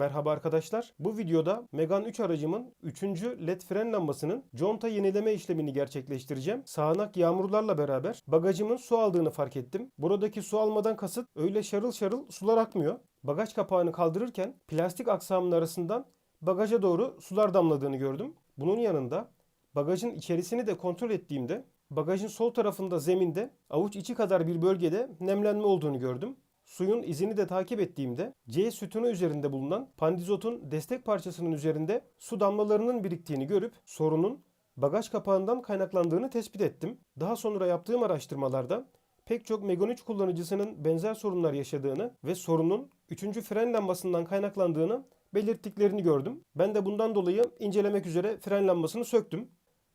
Merhaba arkadaşlar. Bu videoda Megane 3 aracımın 3. led fren lambasının conta yenileme işlemini gerçekleştireceğim. Sağanak yağmurlarla beraber bagajımın su aldığını fark ettim. Buradaki su almadan kasıt öyle şarıl şarıl sular akmıyor. Bagaj kapağını kaldırırken plastik aksamın arasından bagaja doğru sular damladığını gördüm. Bunun yanında bagajın içerisini de kontrol ettiğimde bagajın sol tarafında zeminde avuç içi kadar bir bölgede nemlenme olduğunu gördüm. Suyun izini de takip ettiğimde C sütunu üzerinde bulunan pandizotun destek parçasının üzerinde su damlalarının biriktiğini görüp sorunun bagaj kapağından kaynaklandığını tespit ettim. Daha sonra yaptığım araştırmalarda pek çok Megane 3 kullanıcısının benzer sorunlar yaşadığını ve sorunun 3. fren lambasından kaynaklandığını belirttiklerini gördüm. Ben de bundan dolayı incelemek üzere fren lambasını söktüm.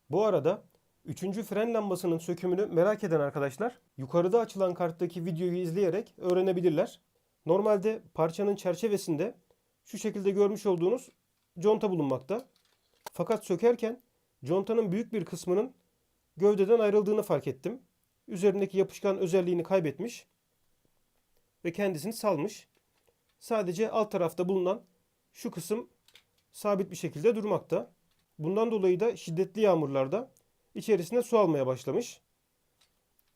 Bu arada Üçüncü fren lambasının sökümünü merak eden arkadaşlar yukarıda açılan karttaki videoyu izleyerek öğrenebilirler. Normalde parçanın çerçevesinde şu şekilde görmüş olduğunuz conta bulunmakta. Fakat sökerken contanın büyük bir kısmının gövdeden ayrıldığını fark ettim. Üzerindeki yapışkan özelliğini kaybetmiş ve kendisini salmış. Sadece alt tarafta bulunan şu kısım sabit bir şekilde durmakta. Bundan dolayı da şiddetli yağmurlarda içerisine su almaya başlamış.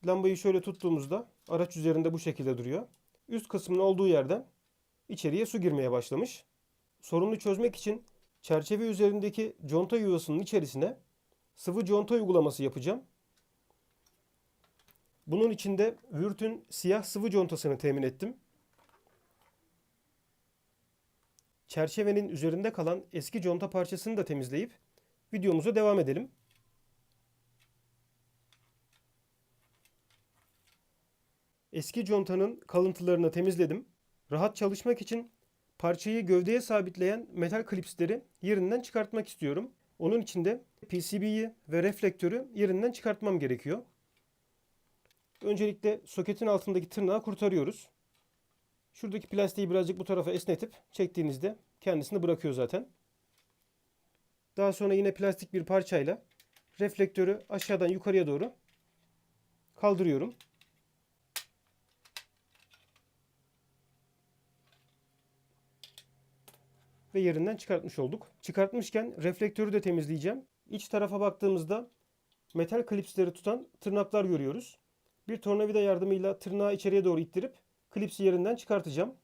Lambayı şöyle tuttuğumuzda araç üzerinde bu şekilde duruyor. Üst kısmın olduğu yerden içeriye su girmeye başlamış. Sorunu çözmek için çerçeve üzerindeki conta yuvasının içerisine sıvı conta uygulaması yapacağım. Bunun için de Würth'ün siyah sıvı contasını temin ettim. Çerçevenin üzerinde kalan eski conta parçasını da temizleyip videomuza devam edelim. Eski contanın kalıntılarını temizledim. Rahat çalışmak için parçayı gövdeye sabitleyen metal klipsleri yerinden çıkartmak istiyorum. Onun için de PCB'yi ve reflektörü yerinden çıkartmam gerekiyor. Öncelikle soketin altındaki tırnağı kurtarıyoruz. Şuradaki plastiği birazcık bu tarafa esnetip çektiğinizde kendisini bırakıyor zaten. Daha sonra yine plastik bir parçayla reflektörü aşağıdan yukarıya doğru kaldırıyorum. Ve yerinden çıkartmış olduk. Çıkartmışken reflektörü de temizleyeceğim. İç tarafa baktığımızda metal klipsleri tutan tırnaklar görüyoruz. Bir tornavida yardımıyla tırnağı içeriye doğru ittirip klipsi yerinden çıkartacağım.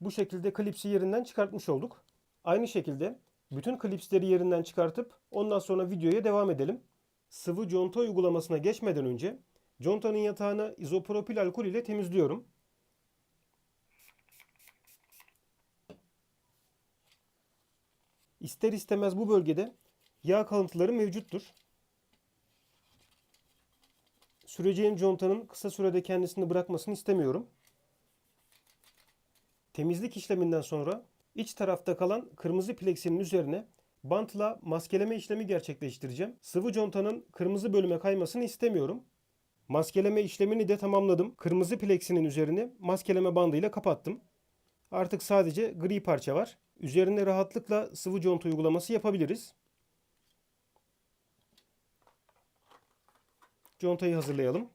Bu şekilde klipsi yerinden çıkartmış olduk. Aynı şekilde bütün klipsleri yerinden çıkartıp ondan sonra videoya devam edelim. Sıvı conta uygulamasına geçmeden önce contanın yatağını izopropil alkol ile temizliyorum. İster istemez bu bölgede yağ kalıntıları mevcuttur. Süreceğim contanın kısa sürede kendisini bırakmasını istemiyorum. Temizlik işleminden sonra iç tarafta kalan kırmızı pleksinin üzerine bantla maskeleme işlemi gerçekleştireceğim. Sıvı contanın kırmızı bölüme kaymasını istemiyorum. Maskeleme işlemini de tamamladım. Kırmızı pleksinin üzerini maskeleme bandıyla kapattım. Artık sadece gri parça var. Üzerine rahatlıkla sıvı conta uygulaması yapabiliriz. Contayı hazırlayalım.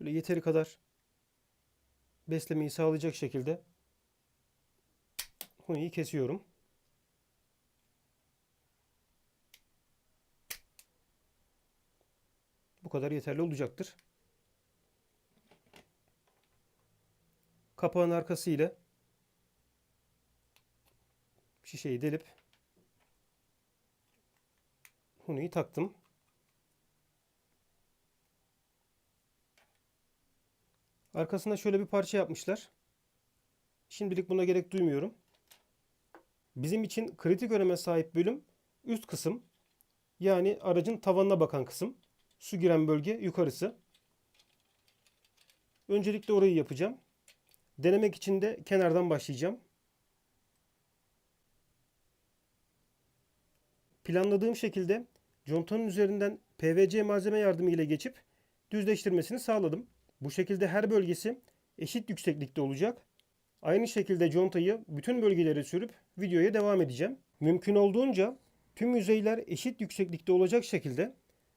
Şöyle yeteri kadar beslemeyi sağlayacak şekilde huniyi kesiyorum. Bu kadar yeterli olacaktır. Kapağın arkası ile şişeyi delip huniyi taktım. Arkasına şöyle bir parça yapmışlar. Şimdilik buna gerek duymuyorum. Bizim için kritik öneme sahip bölüm üst kısım. Yani aracın tavanına bakan kısım. Su giren bölge yukarısı. Öncelikle orayı yapacağım. Denemek için de kenardan başlayacağım. Planladığım şekilde contanın üzerinden PVC malzeme yardımı ile geçip düzleştirmesini sağladım. Bu şekilde her bölgesi eşit yükseklikte olacak. Aynı şekilde contayı bütün bölgelere sürüp videoya devam edeceğim. Mümkün olduğunca tüm yüzeyler eşit yükseklikte olacak şekilde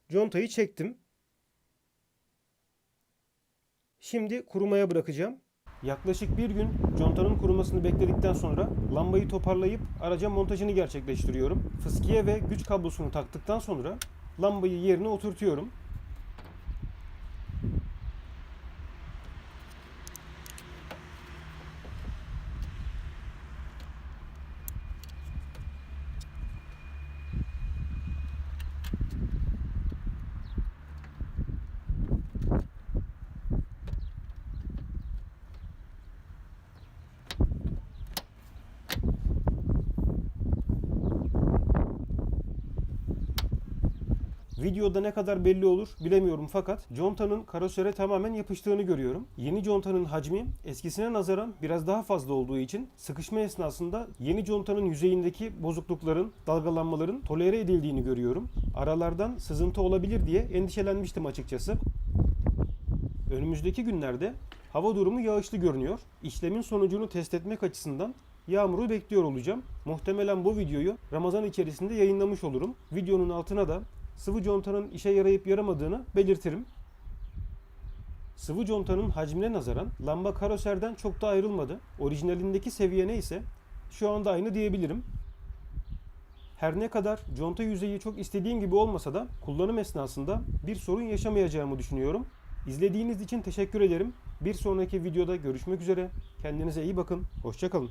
contayı çektim. Şimdi kurumaya bırakacağım. Yaklaşık bir gün contanın kurumasını bekledikten sonra lambayı toparlayıp araca montajını gerçekleştiriyorum. Fıskiye ve güç kablosunu taktıktan sonra lambayı yerine oturtuyorum. Videoda ne kadar belli olur bilemiyorum fakat contanın karosere tamamen yapıştığını görüyorum. Yeni contanın hacmi eskisine nazaran biraz daha fazla olduğu için sıkışma esnasında yeni contanın yüzeyindeki bozuklukların, dalgalanmaların tolere edildiğini görüyorum. Aralardan sızıntı olabilir diye endişelenmiştim açıkçası. Önümüzdeki günlerde hava durumu yağışlı görünüyor. İşlemin sonucunu test etmek açısından yağmuru bekliyor olacağım. Muhtemelen bu videoyu Ramazan içerisinde yayınlamış olurum. Videonun altına da sıvı contanın işe yarayıp yaramadığını belirtirim. Sıvı contanın hacmine nazaran lamba karoserden çok da ayrılmadı. Orijinalindeki seviye neyse şu anda aynı diyebilirim. Her ne kadar conta yüzeyi çok istediğim gibi olmasa da kullanım esnasında bir sorun yaşamayacağımı düşünüyorum. İzlediğiniz için teşekkür ederim. Bir sonraki videoda görüşmek üzere. Kendinize iyi bakın. Hoşçakalın.